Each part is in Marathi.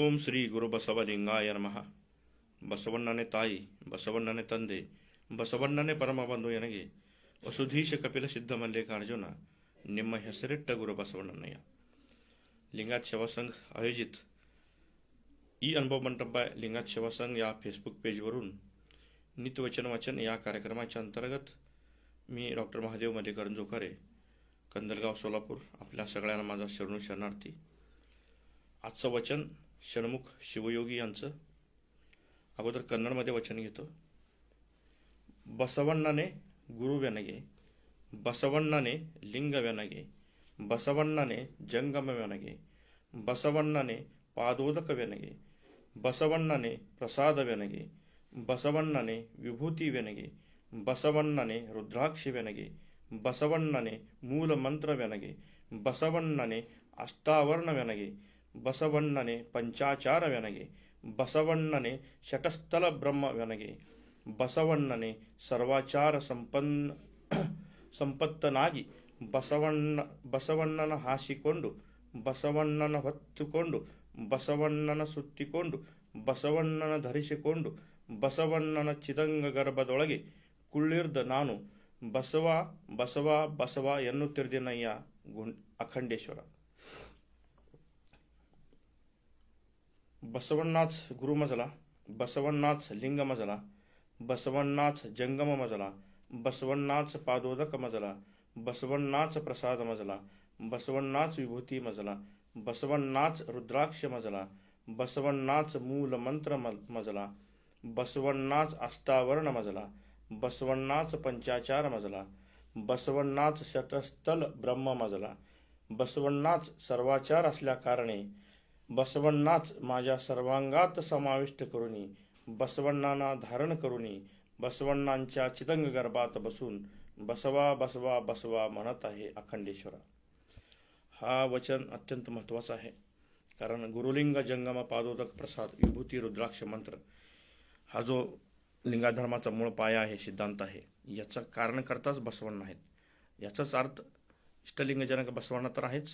ಓಂ ಶ್ರೀ ಗುರು ಬಸವಲಿಂಗಾಯ ನಮಃ ಬಸವಣ್ಣನೇ ತಾಯಿ ಬಸವಣ್ಣನೇ ತಂದೆ ಬಸವಣ್ಣನೇ ಪರಮ ಬಂಧು ಎನಗೆ ವಸುಧೀಶ ಕಪಿಲ ಸಿದ್ಧ ಮಲ್ಲಿಕಾರ್ಜುನ ನಿಮ್ಮ ಹೆಸರಿಟ್ಟ ಗುರು ಬಸವಣ್ಣನಯ್ಯ लिंगायत सेवा संघ आयोजित ई अनुभव मंडप लिंगायत सेवा संघ या फेसबुक पेजवरून नित्यवचन वाचन या कार्यक्रमाच्या अंतर्गत मी डॉक्टर महादेव मधेकरण जोकारे कंदलगाव सोलापूर आपल्या सगळ्यांना माझा शरणू शरणार्थी आजचं वचन षण्मुख शिवयोगी यांचं अगोदर कन्नडमध्ये वचन घेतो ಬಸವಣ್ಣನೇ ಗುರುವೆನಗೆ ಬಸವಣ್ಣನೇ ಲಿಂಗವೆನಗೆ ಬಸವಣ್ಣನೇ ಜಂಗಮವೆನಗೆ ಬಸವಣ್ಣನೇ ಪಾದೋದಕವೆನಗೆ ಬಸವಣ್ಣನೇ ಪ್ರಸಾದವೆನಗೆ ಬಸವಣ್ಣನೇ ವಿಭೂತಿವೆನಗೆ ಬಸವಣ್ಣನೇ ರುದ್ರಾಕ್ಷಿವೆನಗೆ ಬಸವಣ್ಣನೇ ಮೂಲ ಮಂತ್ರವೆನಗೆ ಬಸವಣ್ಣನೇ ಅಷ್ಟಾವರಣವೆನಗೆ ಬಸವಣ್ಣನೇ ಪಂಚಾಚಾರವೆನಗೆ, ಬಸವಣ್ಣನೆ ಶಟಸ್ಥಲ ಬ್ರಹ್ಮವೆನಗೆ, ಬಸವಣ್ಣನೆ ಸರ್ವಾಚಾರ ಸಂಪನ್ನ, ಸಂಪತ್ತನಾಗಿ ಬಸವಣ್ಣ, ಬಸವಣ್ಣನ ಹಾಸಿಕೊಂಡು, ಬಸವಣ್ಣನ ಹೊತ್ತುಕೊಂಡು, ಬಸವಣ್ಣನ ಸುತ್ತಿಕೊಂಡು, ಬಸವಣ್ಣನ ಧರಿಸಿಕೊಂಡು, ಬಸವಣ್ಣನ ಚಿದಂಗ ಗರ್ಭದೊಳಗೆ ಕುಳ್ಳಿರ್ದ ನಾನು, ಬಸವ ಬಸವ ಬಸವ ಎನ್ನುತ್ತಿರ್ದಿನಯ್ಯ ಗುಂಡ್ ಅಖಂಡೇಶ್ವರ. बसवण्णाच गुरु मजला बसवण्णाच लिंग मजला बसवण्णाच जंगम मजला बसवण्णाच पादोदक मजला बसवण्णाच प्रसाद मजला बसवण्णाच विभूती मजला बसवण्णाच रुद्राक्ष मजला बसवण्णाच मूल मंत्र मजला बसवण्णाच अष्टावर्ण मजला बसवण्णाच पंचाचार मजला बसवण्णाच शतस्थल ब्रह्म मजला बसवण्णाच सर्वाचार असल्या कारणे बसवण्णाच माझ्या सर्वांगात समाविष्ट करुनी बसवण्णांना धारण करुनी बसवण्णांच्या चितंग गर्भात बसून बसवा बसवा बसवा म्हणत आहे अखंडेश्वरा. हा वचन अत्यंत महत्त्वाचा आहे. कारण गुरुलिंग जंगम पादोदक प्रसाद विभूती रुद्राक्ष मंत्र हा जो लिंगाधर्माचा मूळ पाया आहे सिद्धांत आहे याचं कारणकर्ताच बसवण्ण आहेत. याचाच अर्थ इष्टलिंगजनक बसवण्ण तर आहेच.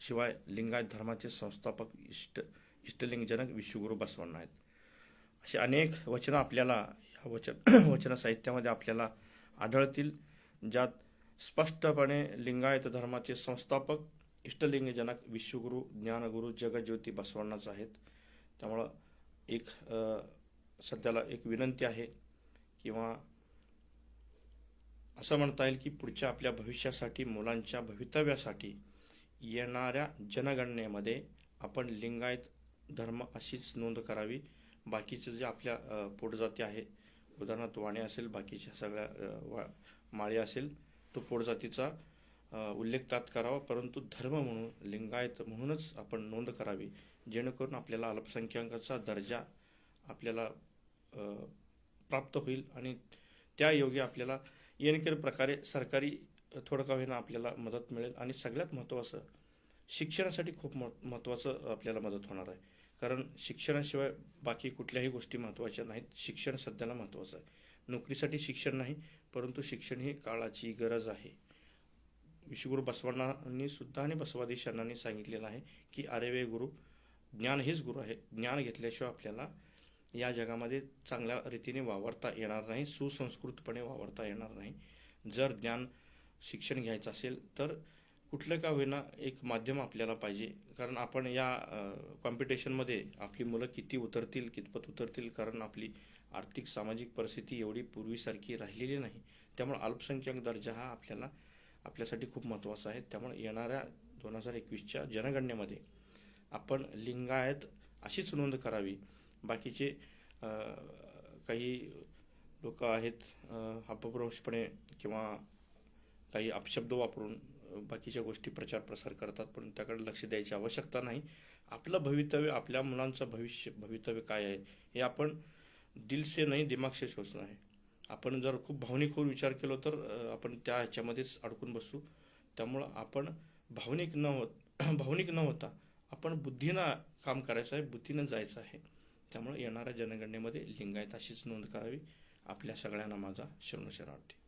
शिवाय लिंगायत धर्माचे संस्थापक इष्ट इष्टलिंगजनक विश्वगुरू बसवण्ण आहेत. अशी अनेक वचनं आपल्याला या वचन वचन साहित्यामध्ये आपल्याला आढळतील ज्यात स्पष्टपणे लिंगायत धर्माचे संस्थापक इष्टलिंगजनक विश्वगुरू ज्ञानगुरू जगज्योती बसवण्णाच आहेत. त्यामुळं एक सध्याला एक विनंती आहे किंवा असं म्हणता येईल की पुढच्या आपल्या भविष्यासाठी मुलांच्या भवितव्यासाठी येणाऱ्या जनगणनेमध्ये आपण लिंगायत धर्म अशीच नोंद करावी. बाकीचे जे आपल्या पोटजाती आहे उदाहरणार्थ वाणे असेल बाकीच्या सगळ्या वा माळी असेल तो पोटजातीचा उल्लेख त्यात करावा. परंतु धर्म म्हणून लिंगायत म्हणूनच आपण नोंद करावी. जेणेकरून आपल्याला अल्पसंख्याकाचा दर्जा आपल्याला प्राप्त होईल आणि त्या योगे आपल्याला येणकेर प्रकारे सरकारी थोडं का होईना आपल्याला मदत मिळेल आणि सगळ्यात महत्त्वाचं शिक्षणासाठी खूप महत्त्वाचं आपल्याला मदत होणार आहे. कारण शिक्षणाशिवाय बाकी कुठल्याही गोष्टी महत्त्वाच्या नाहीत. शिक्षण सध्याला महत्त्वाचं आहे. नोकरीसाठी शिक्षण नाही परंतु शिक्षण ही काळाची गरज आहे. विश्वगुरू बसवण्णांनी सुद्धा आणि बसवादी शरणांनी सांगितलेलं आहे की अरे वे गुरु ज्ञान हेच गुरु आहे. ज्ञान घेतल्याशिवाय आपल्याला या जगामध्ये चांगल्या रीतीने वावरता येणार नाही सुसंस्कृतपणे वावरता येणार नाही. जर ज्ञान शिक्षण घ्यायचं असेल तर कुठलं का होईना एक माध्यम आपल्याला पाहिजे? कारण आपण या कॉम्पिटिशनमध्ये आपली मुलं किती उतरतील कितपत उतरतील? कारण आपली आर्थिक सामाजिक परिस्थिती एवढी पूर्वीसारखी राहिलेली नाही. त्यामुळे अल्पसंख्याक दर्जा हा आपल्याला आपल्यासाठी खूप महत्त्वाचा आहे. त्यामुळे येणाऱ्या दोन हजार एकवीसच्या जनगणनेमध्ये आपण लिंगायत अशीच नोंद करावी. बाकीचे काही लोक आहेत अपभ्रंशपणे किंवा काही अपशब्द वापरून बाकीच्या गोष्टी प्रचार प्रसार करतात पण त्याकडे लक्ष द्यायची आवश्यकता नाही. आपलं भवितव्य आपल्या मुलांचं भविष्य भवितव्य काय आहे हे आपण दिलसे नाही दिमाग सोचणं आहे. आपण जर खूप भावनिक होऊन विचार केलो तर आपण त्या ह्याच्यामध्येच अडकून बसू. त्यामुळं आपण भावनिक न होत भावनिक न होता आपण बुद्धीनं काम करायचं आहे बुद्धीनं जायचं आहे. त्यामुळे येणाऱ्या जनगणनेमध्ये लिंगायत अशीच नोंद करावी. आपल्या सगळ्यांना माझा शरणशरणार्थी